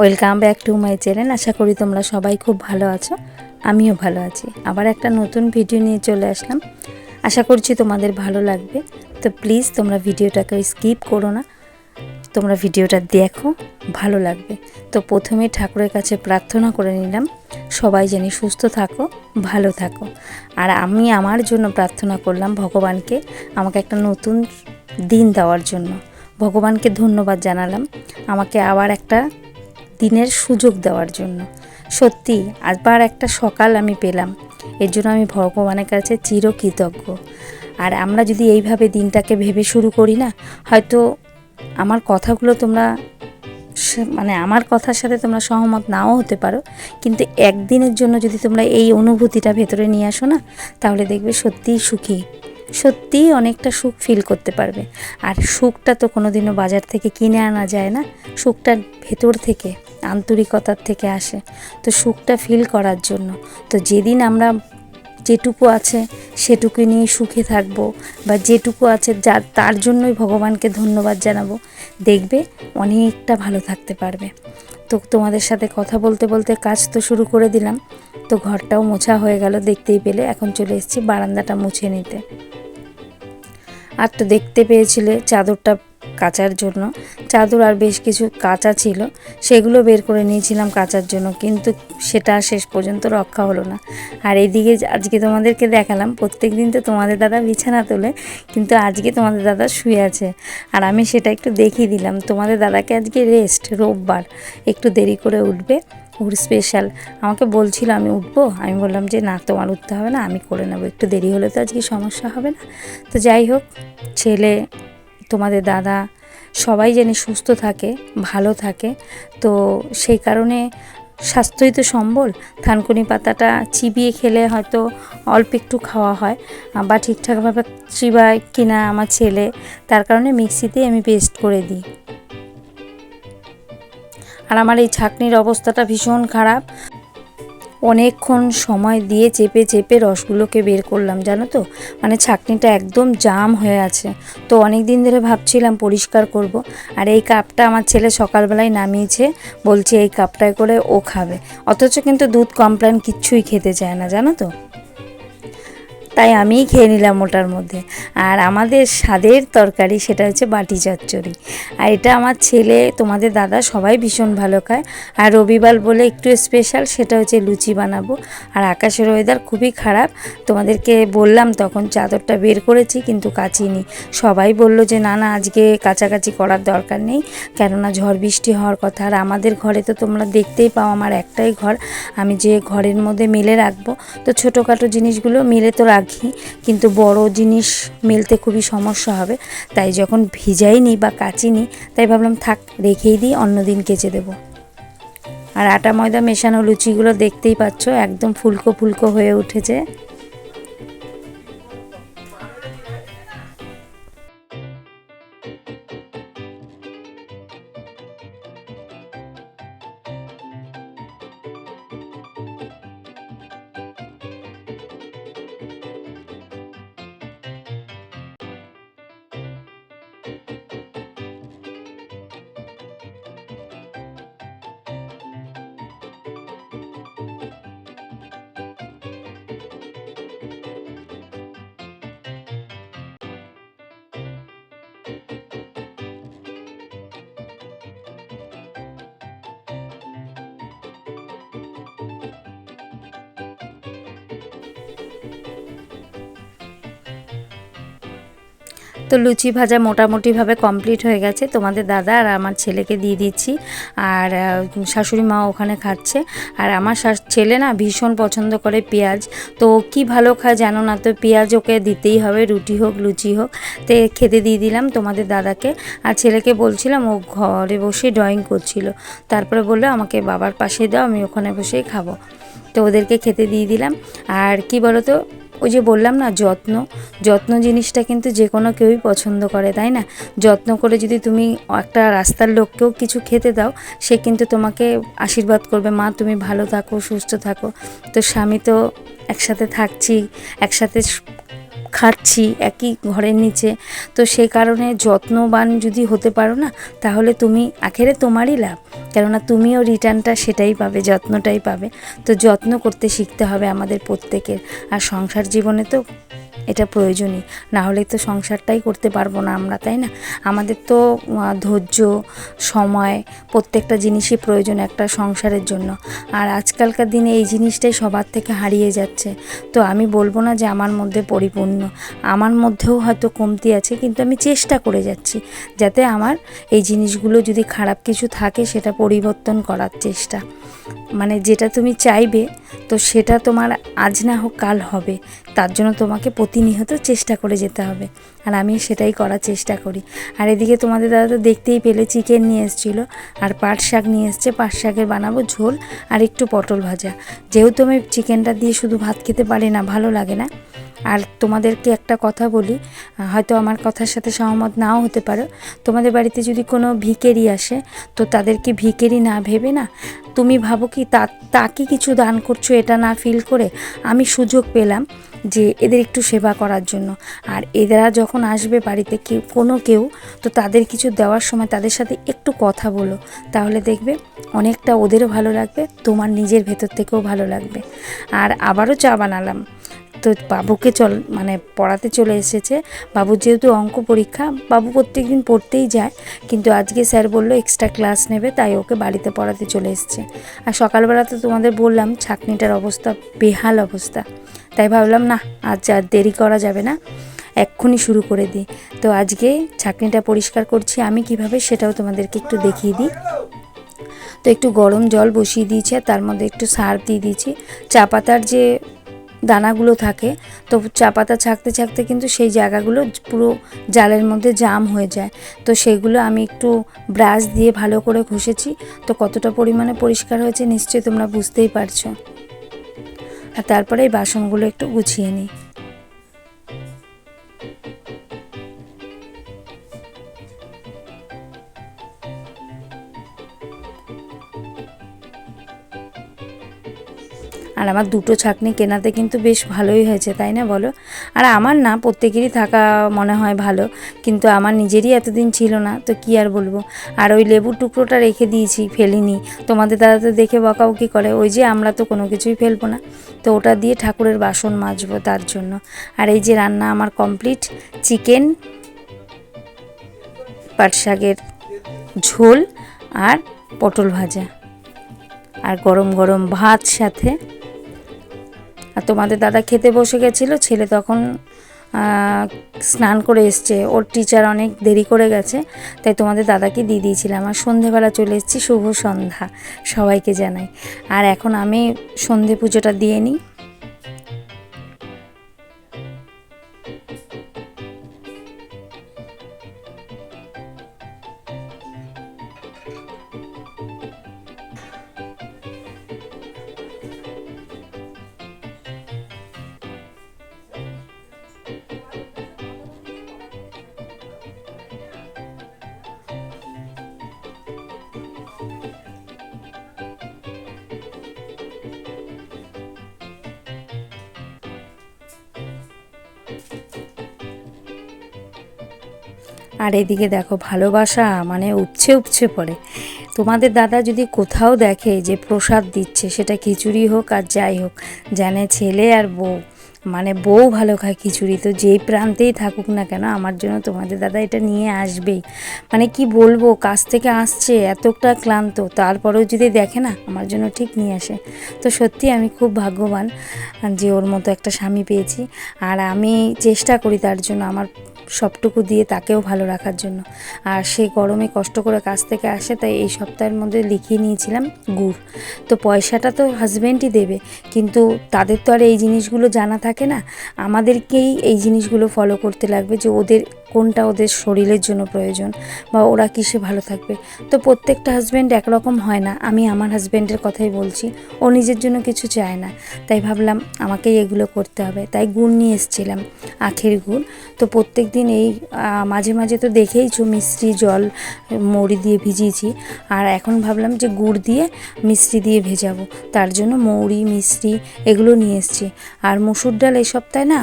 Welcome back to my channel আশা করি তোমরা সবাই খুব ভালো আছো। আমিও ভালো আছি। আবার একটা নতুন ভিডিও নিয়ে চলে আসলাম। আশা করছি তোমাদের ভালো লাগবে। তো প্লিজ তোমরা ভিডিওটাকে স্কিপ করো না। তোমরা ভিডিওটা দেখো, ভালো লাগবে। তো প্রথমে ঠাকুরের কাছে প্রার্থনা করে নিলাম। সবাই জানি সুস্থ থাকো, ভালো থাকো। আর আমি আমার জন্য প্রার্থনা করলাম ভগবানকে আমাকে একটা নতুন দিন দেওয়ার জন্য। ভগবানকে ধন্যবাদ জানালাম। আমাকে আবার একটা দিনের সুযোগ দেওয়ার জন্য। সত্যি আবার একটা সকাল আমি পেলাম। এর জন্য আমি ভগবানের কাছে চিরকৃতজ্ঞ। আর আমরা যদি এইভাবে দিনটাকে ভেবে শুরু করি না, হয়তো আমার কথাগুলো তোমরা মানে আমার কথার সাথে তোমরা সহমত নাও হতে পারো। কিন্তু একদিনের জন্য যদি তোমরা এই অনুভূতিটা ভেতরে নিয়ে আসো না, তাহলে দেখবে সত্যিই সুখী। সত্যিই অনেকটা সুখ ফিল করতে পারবে। আর সুখটা তো কোনোদিনও বাজার থেকে কিনে আনা যায় না। সুখটা ভেতর থেকে, আন্তরিকতার থেকে আসে। তো সুখটা ফিল করার জন্য। তো যেদিন আমরা যেটুকু আছে সেটুকু নিয়ে সুখে থাকব বা যেটুকু আছে যা তার জন্যই ভগবানকে ধন্যবাদ জানাব। দেখবে অনেকটা ভালো থাকতে পারবে। তো তোমাদের সাথে কথা বলতে বলতে কাজ তো শুরু করে দিলাম। তো ঘরটাও মোছা হয়ে গেল দেখতেই পেলে। এখন চলে এসেছি বারান্দাটা মুছে নিতে। আর তো দেখতে পেয়েছিলে, চাদরটা কাচার জন্য। চাদর আর বেশ কিছু কাঁচা ছিল, সেগুলো বের করে নিয়েছিলাম কাচার জন্য, কিন্তু সেটা শেষ পর্যন্ত রক্ষা হলো না। আর এইদিকে আজকে তোমাদেরকে দেখালাম প্রত্যেক দিন তো তোমাদের দাদা বিছানা তোলে, কিন্তু আজকে তোমাদের দাদা শুয়ে আছে। আর আমি সেটা একটু দেখিয়ে দিলাম, তোমাদের দাদাকে আজকে রেস্ট রোববার। একটু দেরি করে উঠবে, ওর স্পেশাল আমাকে বলছিল আমি উঠবো, আমি বললাম যে না, তোমার উঠতে হবে না, আমি করে নেব। একটু দেরি হলে তো আজকে সমস্যা হবে না। তো যাই হোক, ছেলে তোমাদের দাদা সবাই যেন সুস্থ থাকে, ভালো থাকে। তো সেই কারণে স্বাস্থ্যই তো সম্বল। থানকুনি পাতাটা চিবিয়ে খেলে হয়তো অল্প একটু খাওয়া হয়, বা ঠিকঠাকভাবে চিবায় কিনা আমার ছেলে, তার কারণে মিক্সিতেই আমি পেস্ট করে দিই। আর আমার এই ছাকনির অবস্থাটা ভীষণ খারাপ। অনেকক্ষণ সময় দিয়ে চেপে চেপে রসগুলোকে বের করলাম, জানো তো? মানে ছাকনিটা একদম জাম হয়ে আছে। তো অনেক দিন ধরে ভাবছিলাম পরিষ্কার করব। আর এই কাপটা আমার ছেলে সকালবেলায় নামিয়েছে, বলছে এই কাপটায় করে ও খাবে। অথচ কিন্তু দুধ কমপ্লেন কিচ্ছুই খেতে চায় না, জানো তো? তাই আমিই খেয়ে নিলাম ওটার মধ্যে। আর আমাদের স্বাদের তরকারি সেটা হচ্ছে বাটি চচ্চড়ি। আর এটা আমার ছেলে, তোমাদের দাদা সবাই ভীষণ ভালো খায়। আর রবিবার বলে একটু স্পেশাল সেটা হচ্ছে লুচি বানাবো। আর আকাশের ওয়েদার খুবই খারাপ। তোমাদেরকে বললাম তখন চাদরটা বের করেছি কিন্তু কাচিনি। সবাই বলল যে, না না, আজকে কাছাকাছি করার দরকার নেই। কেননা ঝড় বৃষ্টি হওয়ার কথা। আর আমাদের ঘরে তো তোমরা দেখতেই পাও আমার একটাই ঘর। আমি যে ঘরের মধ্যে মেলে রাখব, তো ছোটোখাটো জিনিসগুলো মেলে তো রাখি কিন্তু বড় জিনিস মেলতে খুবই সমস্যা হবে। তাই যখন ভিজাইনি বা কাচিনি তাই ভাবলাম থাক, রেখেই দিই, অন্যদিন কেচে দেবো। আর আটা ময়দা মেশানো লুচিগুলো দেখতেই পাচ্ছ, একদম ফুলকো ফুলকো হয়ে উঠেছে। Thank you. তো লুচি ভাজা মোটামুটিভাবে কমপ্লিট হয়ে গেছে। তোমাদের দাদা আর আমার ছেলেকে দিয়ে দিচ্ছি। আর শাশুড়ি মা ওখানে খাচ্ছে। আর আমার ছেলে না ভীষণ পছন্দ করে পেঁয়াজ। তো কি ভালো খায় জানো না তো? পেঁয়াজ ওকে দিতেই হবে, রুটি হোক, লুচি হোক। তো খেতে দিয়ে দিলাম তোমাদের দাদাকে। আর ছেলেকে বলছিলাম ও ঘরে বসে ড্রয়িং করছিল। তারপরে বলল, আমাকে বাবার পাশে দাও, আমি ওখানে বসেই খাব। তো ওদেরকে খেতে দিয়ে দিলাম। আর কি বলো তো ওই যে বললাম না, যত্ন। যত্ন জিনিসটা কিন্তু যে কোনো কেউই পছন্দ করে, তাই না? যত্ন করে যদি তুমি একটা রাস্তার লোককেও কিছু খেতে দাও, সে কিন্তু তোমাকে আশীর্বাদ করবে, মা, তুমি ভালো থাকো, সুস্থ থাকো। তো স্বামী তো একসাথে থাকছি, একসাথে খাচ্ছি, একই ঘরের নিচে। তো সেই কারণে যত্নবান যদি হতে পারো না, তাহলে তুমি আখেরে তোমারই লাভ। কেননা তুমিও রিটার্নটা সেটাই পাবে, যত্নটাই পাবে। তো যত্ন করতে শিখতে হবে আমাদের প্রত্যেকের। আর সংসার জীবনে তো এটা প্রয়োজনই। না হলে তো সংসারটাই করতে পারব না আমরা, তাই না? আমাদের তো ধৈর্য, সময় প্রত্যেকটা জিনিসই প্রয়োজন একটা সংসারের জন্য। আর আজকালকার দিনে এই জিনিসটাই সবার থেকে হারিয়ে যাচ্ছে। তো আমি বলব না যে আমার মধ্যে পরিপূর্ণ। আমার মধ্যেও হয়তো কমতি আছে, কিন্তু আমি চেষ্টা করে যাচ্ছি। যাতে আমার এই জিনিসগুলো যদি খারাপ কিছু থাকে, সেটা পরিবর্তন করার চেষ্টা। মানে যেটা তুমি চাইবে, তো সেটা তোমার আজ না হোক কাল হবে। তার জন্য তোমাকে প্রতিনিয়ত চেষ্টা করে যেতে হবে। আর আমি সেটাই করার চেষ্টা করি। আর এদিকে তোমাদের দাদা তো দেখতেই পেলে, চিকেন নিয়ে এসেছিল, আর পাট শাক নিয়ে এসছে। পাট শাকের বানাবো ঝোল আর একটু পটল ভাজা। যেহেতু আমি চিকেনটা দিয়ে শুধু ভাত খেতে পারি না, ভালো লাগে না। আর তোমাদেরকে একটা কথা বলি, হয়তো আমার কথার সাথে সহমত নাও হতে পারো। তোমাদের বাড়িতে যদি কোনো ভিকেরি আসে, তো তাদেরকে ভিকেরি না ভেবে না, তুমি ভাবো কি তা, তাকে কিছু দান করছ, এটা না ফিল করে আমি সুযোগ পেলাম। যে এদের একটু সেবা করার জন্য। আর এরা যখন আসবে বাড়িতে কেউ, কোনো কেউ, তো তাদের কিছু দেওয়ার সময় তাদের সাথে একটু কথা বলো। তাহলে দেখবে অনেকটা ওদেরও ভালো লাগবে, তোমার নিজের ভেতর থেকেও ভালো লাগবে। আর আবারও চা বানালাম। তো বাবুকে চল মানে পড়াতে চলে এসেছে। বাবুর যেহেতু অঙ্ক পরীক্ষা, বাবু প্রত্যেক দিন পড়তেই যায়। কিন্তু আজকে স্যার বলল এক্সট্রা ক্লাস নেবে, তাই ওকে বাড়িতে পড়াতে চলে এসছে। আর সকালবেলা তো তোমাদের বললাম, ছাকনিটার অবস্থা বেহাল অবস্থা। তাই ভাবলাম, না, আজ আর দেরি করা যাবে না। এক্ষুনি শুরু করে দিই। তো আজকে ছাকনিটা পরিষ্কার করছি আমি কীভাবে সেটাও তোমাদেরকে একটু দেখিয়ে দিই। তো একটু গরম জল বসিয়ে দিয়েছি আর তার মধ্যে একটু সার দিয়ে দিয়েছি। চা পাতার যে দানাগুলো থাকে, তো চা পাতা ছাকতে ছাকতে কিন্তু সেই জায়গাগুলো পুরো জালের মধ্যে জাম হয়ে যায়। তো সেগুলো আমি একটু ব্রাশ দিয়ে ভালো করে ঘষেছি। তো কতটা পরিমাণে পরিষ্কার হয়েছে নিশ্চয়ই তোমরা বুঝতেই পারছ। আর তারপরে এই বাসনগুলো একটু গুছিয়ে নিই। আমার দুটো ছাকনি কেনাতে কিন্তু বেশ ভালোই হয়েছে, তাই না বলো? আর আমার না প্রত্যেকেরই থাকা মনে হয় ভালো, কিন্তু আমার নিজেরই এতদিন ছিল না, তো কি আর বলব? আর ওই লেবুর টুকরোটা রেখে দিয়েছি, ফেলিনি। তোমাদের দাদা তো দেখে বকাবকি করে, ওই যে আমরা তো কোনো কিছুই ফেলব না। তো ওটা দিয়ে ঠাকুরের বাসন মাজবো তার জন্য। আর এই যে রান্না আমার কমপ্লিট, চিকেন, পাট শাকের ঝোল আর পটল ভাজা। আর গরম গরম ভাত সাথে আর তোমাদের দাদা খেতে বসে গেছিল, ছেলে তখন স্নান করে এসছে। ওর টিচার অনেক দেরি করে গেছে, তাই তোমাদের দাদাকে দিয়ে দিয়েছিলাম। আর সন্ধেবেলা চলে এসেছি, শুভ সন্ধ্যা সবাইকে জানাই। আর এখন আমি সন্ধে পুজোটা দিয়ে নিই। আর এদিকে দেখো, ভালোবাসা মানে উপচে উপচে পড়ে। তোমাদের দাদা যদি কোথাও দেখে যে প্রসাদ দিচ্ছে, সেটা খিচুড়ি হোক আর যাই হোক জানে ছেলে আর বউ মানে বউ ভালো খায় খিচুড়ি, তো যেই প্রান্তেই থাকুক না কেন, আমার জন্য তোমাদের দাদা এটা নিয়ে আসবেই। মানে কি বলব কাজ থেকে আসছে, এতটা ক্লান্ত, তারপরেও যদি দেখে না, আমার জন্য ঠিক নিয়ে আসে। তো সত্যি আমি খুব ভাগ্যবান যে ওর মতো একটা স্বামী পেয়েছি, আর আমি চেষ্টা করি তার জন্য, আমার সবটুকু দিয়ে তাকেও ভালো রাখার জন্য। আর সে গরমে কষ্ট করে কাজ থেকে আসে, তাই এই সপ্তাহের মধ্যে লিখিয়ে নিয়েছিলাম গুড়। তো পয়সাটা তো হাজব্যান্ডই দেবে, কিন্তু তাদের তো আর এই জিনিসগুলো জানা থাকে না। আমাদেরকেই এই জিনিসগুলো ফলো করতে লাগবে যে ওদের কোনটা ওদের শরীরের জন্য প্রয়োজন বা ওরা কিসে ভালো থাকবে। তো প্রত্যেকটা হাজব্যান্ড একরকম হয় না। আমি আমার হাজব্যান্ডের কথাই বলছি। ও নিজের জন্য কিছু চায় না। তাই ভাবলাম আমাকেই এগুলো করতে হবে। তাই গুড় নিয়ে এসেছিলাম, আখের গুড় তো প্রত্যেক দিন এই মাঝে মাঝে তো দেখেইছো মিষ্টি জল মৌরি দিয়ে ভিজিয়েছি। আর এখন ভাবলাম যে গুড় দিয়ে মিষ্টি দিয়ে ভেজাবো। তার জন্য মৌরি মিষ্টি এগুলো নিয়ে এসেছি। আর মুসুর ডাল এই সপ্তাহে না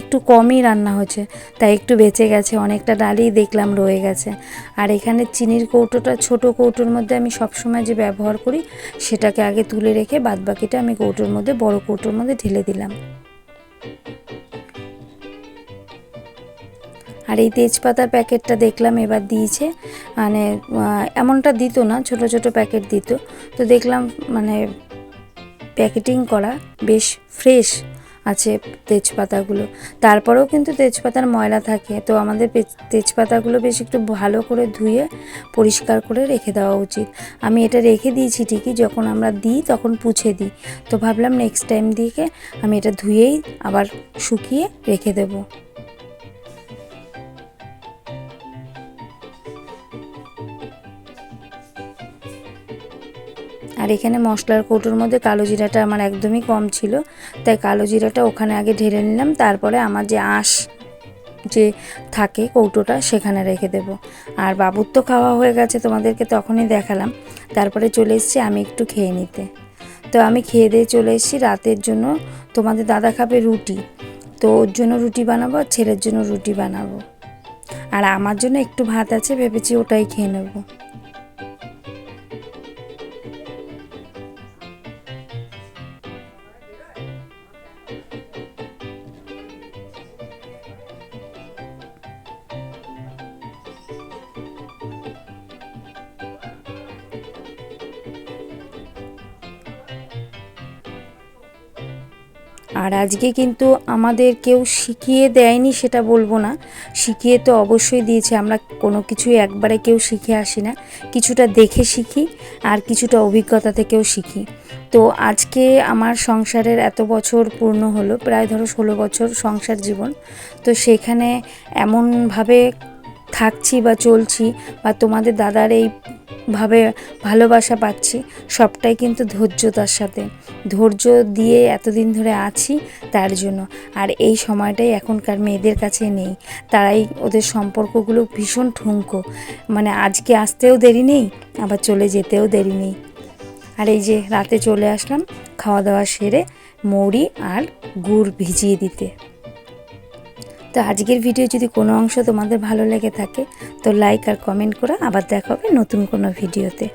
একটু কমই রান্না হয়েছে। তাই একটু বেঁচে গেছে, অনেকটা ডালই দেখলাম রয়ে গেছে। আর এখানে চিনির কৌটোটা, ছোট কৌটোর মধ্যে আমি সবসময় যে ব্যবহার করি, সেটাকে আগে তুলে রেখে বাদবাকিটা আমি কৌটোর মধ্যে, বড় কৌটোর মধ্যে ঢেলে দিলাম। আর এই তেজপাতার প্যাকেটটা দেখলাম এবার দিয়েছে মানে এমনটা দিত না, ছোট ছোট প্যাকেট দিত। তো দেখলাম মানে প্যাকেটিং করা বেশ ফ্রেশ আছে তেজপাতাগুলো। তারপরেও কিন্তু তেজপাতার ময়লা থাকে। তো আমাদের তেজপাতাগুলো বেশ একটু ভালো করে ধুয়ে পরিষ্কার করে রেখে দেওয়া উচিত। আমি এটা রেখে দিয়েছি ঠিকই, যখন আমরা দিই তখন পুছে দিই। তো ভাবলাম নেক্সট টাইম দিকে আমি এটা ধুয়েই আবার শুকিয়ে রেখে দেবো। আর এখানে মশলার কৌটোর মধ্যে কালো জিরাটা আমার একদমই কম ছিল। তাই কালো জিরাটা ওখানে আগে ঢেলে নিলাম, তারপরে আমার যে আঁশ যে থাকে কৌটোটা সেখানে রেখে দেব। আর বাবুর তো খাওয়া হয়ে গেছে, তোমাদেরকে তখনই দেখালাম। তারপরে চলে এসেছি আমি একটু খেয়ে নিতে। তো আমি খেয়ে দিয়ে চলে এসেছি, রাতের জন্য তোমাদের দাদা খাবে রুটি। তো ওর জন্য রুটি বানাবো আর ছেলের জন্য রুটি বানাবো। আর আমার জন্য একটু ভাত আছে, ভেবেছি ওটাই খেয়ে নেব। আর আজকে কিন্তু আমাদের কেউ শিখিয়ে দেয়নি সেটা বলব না। শিখিয়ে তো অবশ্যই দিয়েছে, আমরা কোনো কিছুই একবারে কেউ শিখে আসি না। কিছুটা দেখে শিখি আর কিছুটা অভিজ্ঞতা থেকেও শিখি। তো আজকে আমার সংসারের এত বছর পূর্ণ হলো, প্রায় ধরো ষোলো বছর সংসার জীবন। তো সেখানে এমনভাবে থাকছি বা চলছি বা তোমাদের দাদার এই ভাবে ভালোবাসা পাচ্ছি, সবটাই কিন্তু ধৈর্যতার সাথে। ধৈর্য দিয়ে এতদিন ধরে আছি তার জন্য। আর এই সময়টাই এখনকার মেয়েদের কাছে নেই। তারাই ওদের সম্পর্কগুলো ভীষণ ঠুনকো। মানে আজকে আসতেও দেরি নেই, আবার চলে যেতেও দেরি নেই। আর এই যে রাতে চলে আসলাম, খাওয়া দাওয়া সেরে মৌরি আর গুড় ভিজিয়ে দিতে। তো আজকের ভিডিও যদি কোনো অংশ তোমাদের ভালো লেগে থাকে, তো লাইক আর কমেন্ট করে আবার দেখাবে নতুন কোনো ভিডিওতে